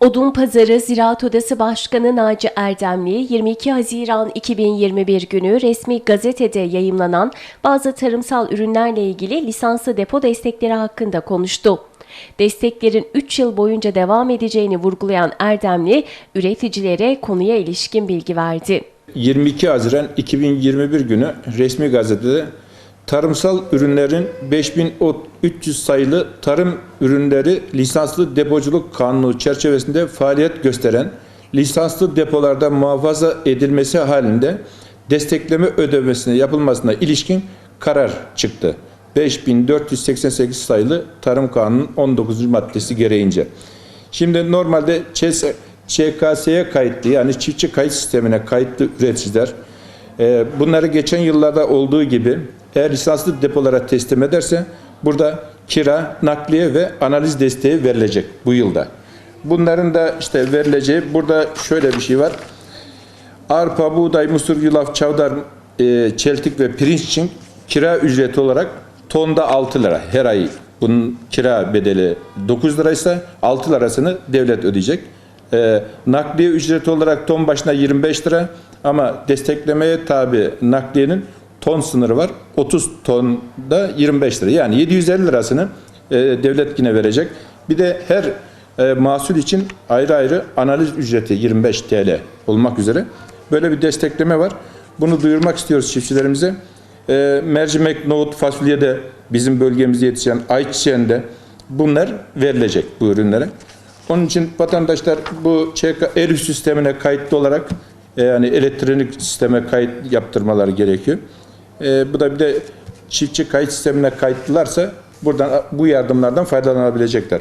Odun Pazarı Ziraat Odası Başkanı Naci Erdemli, 22 Haziran 2021 günü resmi gazetede yayımlanan bazı tarımsal ürünlerle ilgili lisanslı depo destekleri hakkında konuştu. Desteklerin 3 yıl boyunca devam edeceğini vurgulayan Erdemli, üreticilere konuya ilişkin bilgi verdi. 22 Haziran 2021 günü resmi gazetede tarımsal ürünlerin 5300 sayılı tarım ürünleri lisanslı depoculuk kanunu çerçevesinde faaliyet gösteren lisanslı depolarda muhafaza edilmesi halinde destekleme ödemesine yapılmasına ilişkin karar çıktı. 5488 sayılı Tarım Kanunu 19. maddesi gereğince. Şimdi normalde ÇKS'ye kayıtlı yani çiftçi kayıt sistemine kayıtlı üreticiler e, bunları geçen yıllarda olduğu gibi eğer lisanslı depolara teslim ederse burada kira, nakliye ve analiz desteği verilecek bu yılda. Bunların da işte verileceği burada şöyle bir şey var. Arpa, buğday, mısır, yulaf, çavdar, e, çeltik ve pirinç için kira ücreti olarak tonda 6 lira her ay. Bunun kira bedeli 9 liraysa 6 lirasını devlet ödeyecek. E, nakliye ücreti olarak ton başına 25 lira ama desteklemeye tabi nakliyenin ton sınırı var. 30 tonda 25 lira. Yani 750 lirasını e, devlet yine verecek. Bir de her e, mahsul için ayrı ayrı analiz ücreti 25 TL olmak üzere böyle bir destekleme var. Bunu duyurmak istiyoruz çiftçilerimize. E, mercimek, nohut, fasulye de bizim bölgemizde yetişen ayçiçeğinde bunlar verilecek bu ürünlere. Onun için vatandaşlar bu ÇK ERÜ sistemine kayıtlı olarak e, yani elektronik sisteme kayıt yaptırmaları gerekiyor. E, bu da bir de çiftçi kayıt sistemine kayıtlılarsa buradan bu yardımlardan faydalanabilecekler.